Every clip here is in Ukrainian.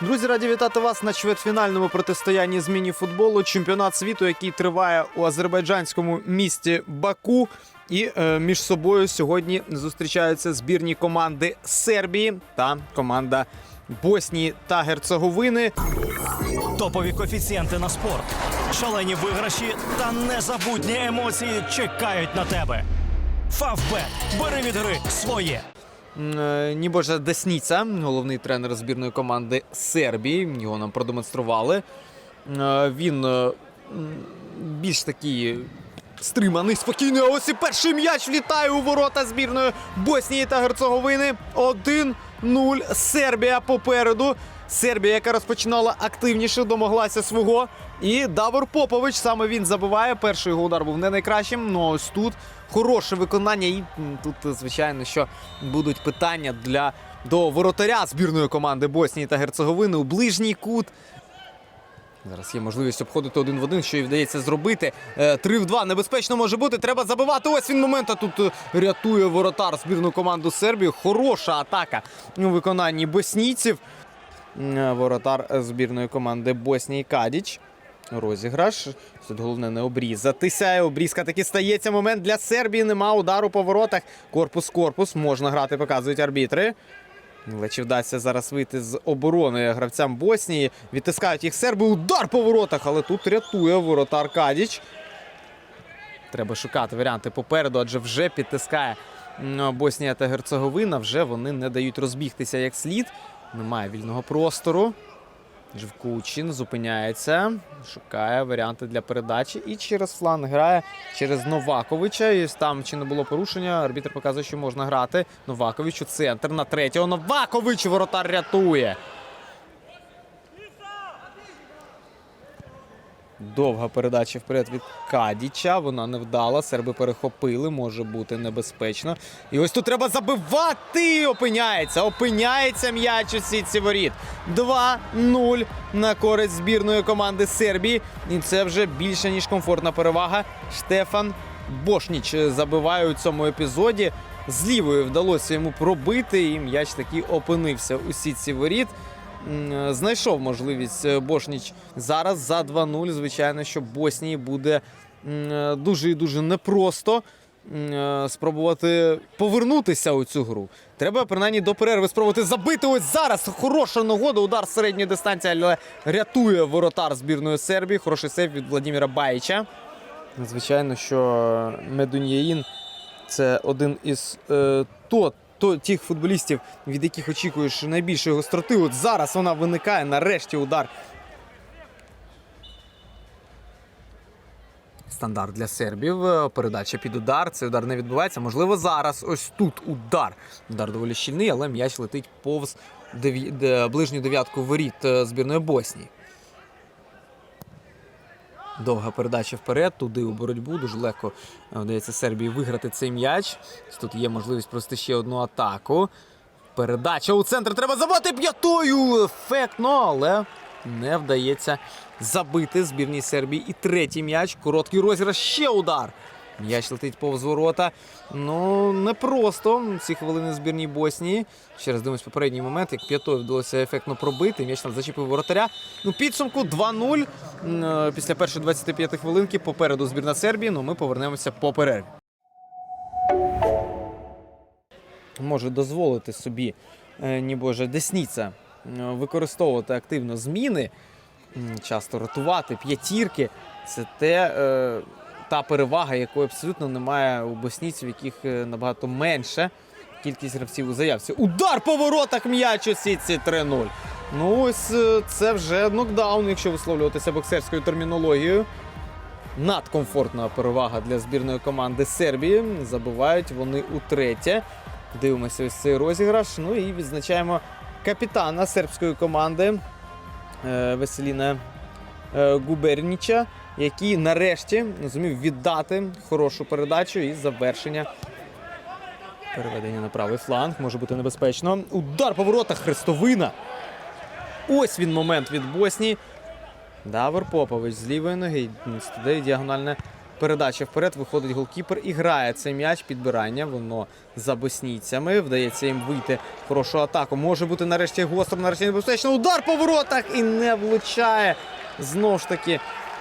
Друзі, раді вітати вас на чвертьфінальному протистоянні з міні-футболу. Чемпіонат світу, який триває у азербайджанському місті Баку. І е, між собою сьогодні зустрічаються збірні команди Сербії та команда Боснії та Герцеговини. Топові коефіцієнти на спорт, шалені виграші та незабутні емоції чекають на тебе. Фавбет. Бери від гри своє. Е, Нібожа Десніца, головний тренер збірної команди Сербії. Його нам продемонстрували. Е, Він е, більш такий стриманий, спокійний. А ось і перший м'яч влітає у ворота збірної Боснії та Герцеговини. 1-0. Сербія попереду. Сербія, яка розпочинала активніше, домоглася свого. І Давор Попович саме він забиває. Перший його удар був не найкращим. Ну ось тут хороше виконання. І тут, звичайно, що будуть питання для до воротаря збірної команди Боснії та Герцеговини у ближній кут. Зараз є можливість обходити один в один, що і вдається зробити. Е, Три в два небезпечно може бути. Треба забивати. Ось він момент. А тут е, рятує воротар збірну команду Сербії. Хороша атака у виконанні боснійців. Е, Воротар збірної команди Боснії Кадіч. Розіграш. Тут головне не обрізатися. Обрізка таки стається. Момент для Сербії. Нема удару по воротах. Корпус-корпус. Можна грати, показують арбітри. Але чи вдасться зараз вийти з оборони гравцям Боснії? Відтискають їх серби. Удар по воротах, але тут рятує воротар Кадіч. Треба шукати варіанти попереду, адже вже підтискає Боснія та Герцеговина. Вже вони не дають розбігтися як слід. Немає вільного простору. Живкучин зупиняється, шукає варіанти для передачі і через фланг грає через Новаковича. І там чи не було порушення. Арбітр показує, що можна грати. Новакович у центр на третього. Новакович воротар рятує. Довга передача вперед від Кадіча. Вона не вдала. Серби перехопили, може бути небезпечно. І ось тут треба забивати. Опиняється. Опиняється м'яч у сітці воріт. 2-0 на користь збірної команди Сербії. І це вже більше ніж комфортна перевага. Штефан Бошніч забиває у цьому епізоді. З лівої вдалося йому пробити, і м'яч таки опинився у сітці воріт. Знайшов можливість е, Бошніч зараз за 2-0. Звичайно, що Боснії буде е, дуже і дуже непросто е, спробувати повернутися у цю гру. Треба принаймні до перерви спробувати забити. Ось зараз хороша нагода. Удар середньої дистанції, але рятує воротар збірної Сербії. Хороший сейв від Владимира Баїча. Звичайно, що Медунєїн це один із е, то, то, тих футболістів, від яких очікуєш найбільшої гостроти. От зараз вона виникає. Нарешті удар. Стандарт для сербів. Е, Передача під удар. Цей удар не відбувається. Можливо, зараз ось тут удар. Удар доволі щільний, але м'яч летить повз ближню дев'ятку воріт е, збірної Боснії. Довга передача вперед, туди у боротьбу. Дуже легко е, вдається Сербії виграти цей м'яч. Тут є можливість провести ще одну атаку. Передача у центр треба забити п'ятою. Ефектно, але не вдається забити збірній Сербії. І третій м'яч. Короткий розіграш, ще удар. М'яч летить повз ворота. Ну, непросто ці хвилини збірній Боснії. Ще раз дивимось попередній момент, як п'ятою вдалося ефектно пробити. М'яч там зачепив воротаря. Ну, підсумку 2-0. Е, Після першої 25 хвилинки попереду збірна Сербії. Ну, ми повернемося по перерві. Може дозволити собі, е, ні Десніця е, використовувати активно зміни, часто ротувати п'ятірки. Це те, та перевага, якої абсолютно немає у боснійців, яких е, набагато менше кількість гравців у заявці. Удар по воротах м'яч у сітці 3-0. Ну, ось е, це вже нокдаун, якщо висловлюватися боксерською термінологією. Надкомфортна перевага для збірної команди Сербії. Забивають вони утретє. Дивимося ось цей розіграш. Ну і відзначаємо капітана сербської команди е, Веселіна Губерніча, який нарешті зумів віддати хорошу передачу і завершення. Переведення на правий фланг може бути небезпечно. Удар по воротах Хрестовина. Ось він момент від Боснії. Давор Попович з лівої ноги. Туди діагональне Передача вперед, виходить голкіпер і грає цей м'яч. Підбирання. Воно за боснійцями. Вдається їм вийти в хорошу атаку. Може бути нарешті гостро, нарешті небезпечно. Удар по воротах і не влучає. Знову ж таки,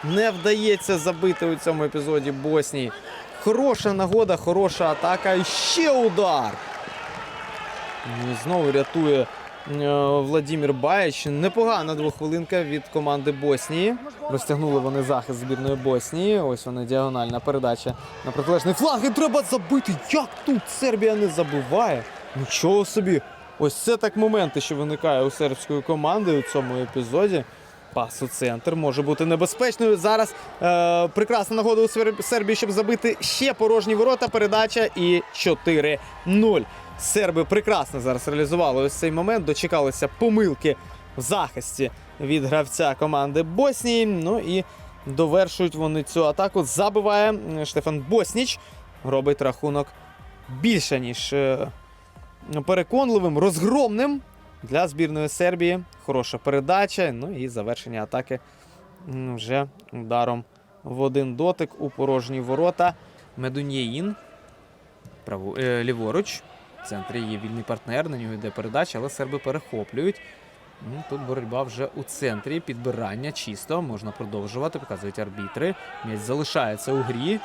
не вдається забити у цьому епізоді Боснії. Хороша нагода, хороша атака. І ще удар. Знову рятує е, Владимир Баєч. Непогана двохвилинка від команди Боснії. Розтягнули вони захист збірної Боснії. Ось вона діагональна передача на протилежний фланг. І треба забити. Як тут Сербія не забиває? Нічого собі. Ось це так моменти, що виникає у сербської команди у цьому епізоді. Пас у центр може бути небезпечною. Зараз е, прекрасна нагода у Сербії, щоб забити ще порожні ворота. Передача і 4-0. Серби прекрасно зараз реалізували ось цей момент. Дочекалися помилки в захисті від гравця команди Боснії. Ну і довершують вони цю атаку. Забиває Штефан Босніч. Робить рахунок більше, ніж е, переконливим, розгромним для збірної Сербії. Хороша передача. Ну і завершення атаки вже ударом в один дотик у порожні ворота. Медунєїн. Право, е, ліворуч. В центрі є вільний партнер, на нього йде передача, але серби перехоплюють. Ну, тут боротьба вже у центрі. Підбирання чисто. Можна продовжувати, показують арбітри. М'яч залишається у грі.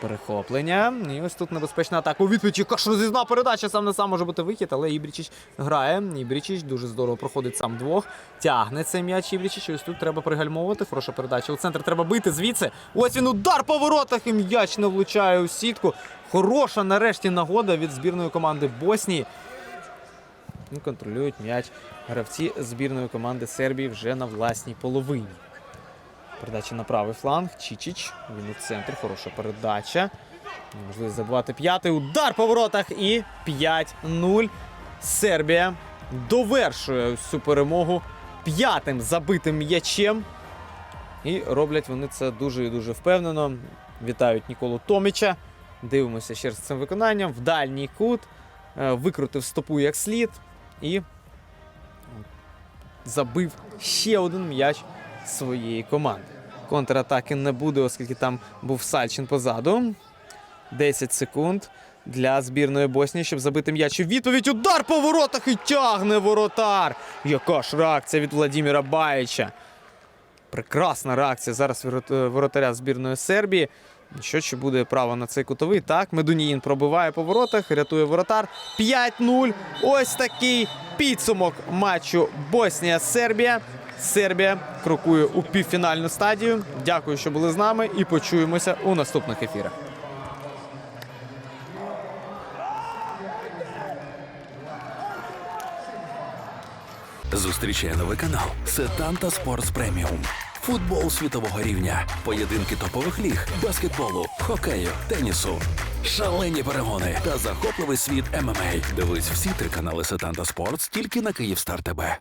Перехоплення. І ось тут небезпечна атака. У відповідь яка розізна передача. Сам на сам може бути вихід, але Ібрічіч грає. Ібрічіч дуже здорово проходить сам двох. Тягне цей м'яч Ібрічіч. Ось тут треба пригальмовувати. Хороша передача. У центр треба бити звідси. Ось він удар по воротах і м'яч не влучає у сітку. Хороша нарешті нагода від збірної команди Боснії. Контролюють м'яч гравці збірної команди Сербії вже на власній половині. Передача на правий фланг. Чічіч. Він у центрі. Хороша передача. Можливість забивати п'ятий. Удар по воротах і 5-0. Сербія довершує цю перемогу п'ятим забитим м'ячем. І роблять вони це дуже і дуже впевнено. Вітають Ніколу Томіча. Дивимося ще раз цим виконанням. В дальній кут. Е, Викрутив стопу як слід. І забив ще один м'яч своєї команди. Контратаки не буде, оскільки там був Сальчин позаду. 10 секунд для збірної Боснії, щоб забити м'яч. Відповідь удар по воротах і тягне воротар. Яка ж реакція від Владіміра Баєча. Прекрасна реакція зараз е, воротаря збірної Сербії. Що чи буде право на цей кутовий? Так, Медуніїн пробиває по воротах, рятує воротар. 5-0. Ось такий підсумок матчу Боснія-Сербія. Сербія крокує у півфінальну стадію. Дякую, що були з нами, і почуємося у наступних ефірах. Зустрічає новий канал Сетанта Спортс Преміум. Футбол світового рівня, поєдинки топових ліг, баскетболу, хокею, тенісу, шалені перегони та захопливий світ ММА. Дивись всі три канали Сетанта Спортс тільки на Київстар ТБ.